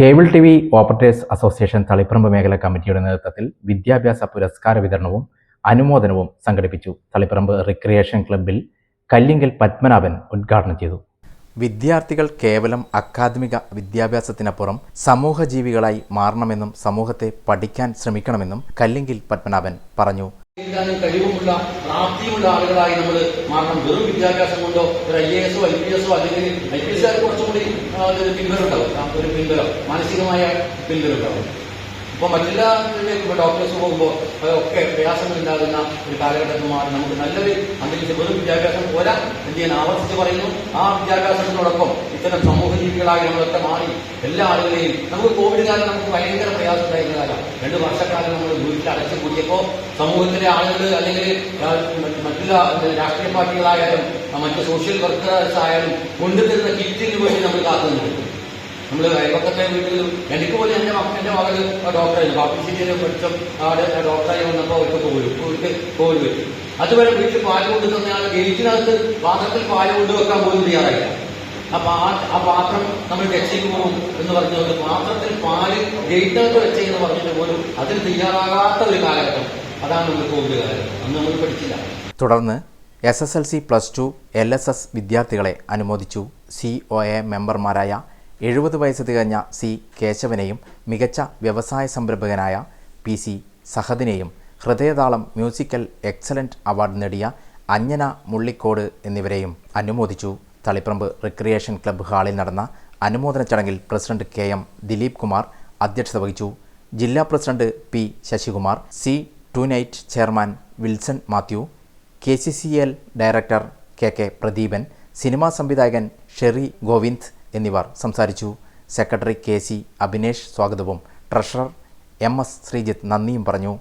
Cable T V operators association Taliparamba മേഖല കമ്മിറ്റിയുടെ നേതൃത്വത്തിൽ വിദ്യാഭ്യാസ പുരസ്കാര വിതരണവും അനുമോദനവും സംഘടിപ്പിച്ചു. തളിപ്പറമ്പ് റിക്രിയേഷൻ ക്ലബ്ബിൽ കല്ലിങ്കൽ പത്മനാഭൻ ഉദ്ഘാടനം ചെയ്തു. വിദ്യാർത്ഥികൾ കേവലം അക്കാദമിക വിദ്യാഭ്യാസത്തിനപ്പുറം സമൂഹജീവികളായി മാറണമെന്നും സമൂഹത്തെ പഠിക്കാൻ ശ്രമിക്കണമെന്നും കല്ലിങ്കിൽ പത്മനാഭൻ പറഞ്ഞു. കഴിവുമുള്ള പ്രാപ്തിയുള്ള ആളുകളായി നമ്മൾ മാറണം വെറും വിദ്യാഭ്യാസം കൊണ്ടോ ഒരു ഐ എ എസോ ഐ പി എസോ അല്ലെങ്കിൽ ഐ പി എസ് കുറച്ചും കൂടി പിന്തുണ ഉണ്ടാവും. ഒരു പിൻബലം മാനസികമായ പിൻബലം ഉണ്ടാവും. ഇപ്പൊ മറ്റെല്ലാ ഇതിലേക്കും ഡോക്ടേഴ്സ് പോകുമ്പോൾ ഒക്കെ പ്രയാസങ്ങളുണ്ടാകുന്ന ഒരു കാലഘട്ടത്തിൽ മാറി നമുക്ക് നല്ലൊരു അന്തരീക്ഷം വെറും വിദ്യാഭ്യാസം പോരാ എന്ത് ചെയ്യാൻ ആവർത്തിച്ച് പറയുന്നു. ആ വിദ്യാഭ്യാസത്തിനോടൊപ്പം ഇത്തരം സമൂഹ ജീവികളായി നമ്മളൊക്കെ മാറി എല്ലാ ആളുകളെയും നമുക്ക് കോവിഡ് കാലം നമുക്ക് ഭയങ്കര പ്രയാസം ഉണ്ടായിരുന്ന കാലം. രണ്ട് വർഷക്കാലം നമ്മൾ വീട്ടിൽ അടച്ചു കൂടിയപ്പോൾ സമൂഹത്തിലെ ആളുകൾ അല്ലെങ്കിൽ മറ്റുള്ള രാഷ്ട്രീയ പാർട്ടികളായാലും മറ്റ് സോഷ്യൽ വർക്കേഴ്സ് ആയാലും കൊണ്ടുതരുന്ന കിറ്റിന് വേണ്ടി നമ്മൾ കാത്തുനിന്നു നമ്മൾ അയൽപക്കത്തെ വീട്ടിൽ എനിക്ക് പോലും മക്ക എന്റെ മകൾ ഡോക്ടറായിരുന്നു പാപ്പിശ്ശേരിയിൽ പഠിച്ച അവിടെ ഡോക്ടറായി വന്നപ്പോൾ അവർക്ക് കോവിഡ് അവർക്ക് പോലും അതുവരെ വീട്ടിൽ പാൽ കൊണ്ട് തന്നയാൾ ഗേറ്റിനകത്ത് പാത്രത്തിൽ പാൽ കൊണ്ടുവെക്കാൻ പോലും തയ്യാറായില്ല. ആ ആ പാത്രം നമ്മൾ രക്ഷയ്ക്ക് പോകും എന്ന് പറഞ്ഞുകൊണ്ട് പാത്രത്തിൽ പാൽ ഗേറ്റിനകത്ത് വെച്ചെന്ന് പറഞ്ഞിട്ട് പോലും അതിന് തയ്യാറാകാത്ത ഒരു കാലഘട്ടം. അതാണ് നമ്മൾ കോവിഡ് കാലഘട്ടം. അന്ന് നമ്മൾ പഠിച്ചില്ല. തുടർന്ന് S S L C plus two L S S വിദ്യാർത്ഥികളെ അനുമോദിച്ചു സി ഒ എ മെമ്പർമാരായ എഴുപത് വയസ്സ് തികഞ്ഞ സി കേശവനെയും മികച്ച വ്യവസായ സംരംഭകനായ പി സി സഹദിനെയും ഹൃദയതാളം മ്യൂസിക്കൽ എക്സലന്റ് അവാർഡ് നേടിയ അഞ്ജന മുള്ളിക്കോട് എന്നിവരെയും അനുമോദിച്ചു. തളിപ്പറമ്പ് റിക്രിയേഷൻ ക്ലബ്ബ് ഹാളിൽ നടന്ന അനുമോദന ചടങ്ങിൽ president K M Dileep Kumar അധ്യക്ഷത വഹിച്ചു. ജില്ലാ president P Sasikumar C two night chairman Wilson Mathew K C C L director K K Pradeepan cinema സംവിധായകൻ ഷെറി ഗോവിന്ദ് എന്നിവർ സംസാരിച്ചു. സെക്രട്ടറി കെ സി അഭിനേഷ് സ്വാഗതവും ട്രഷറർ എം എസ് ശ്രീജിത്ത് നന്ദിയും പറഞ്ഞു.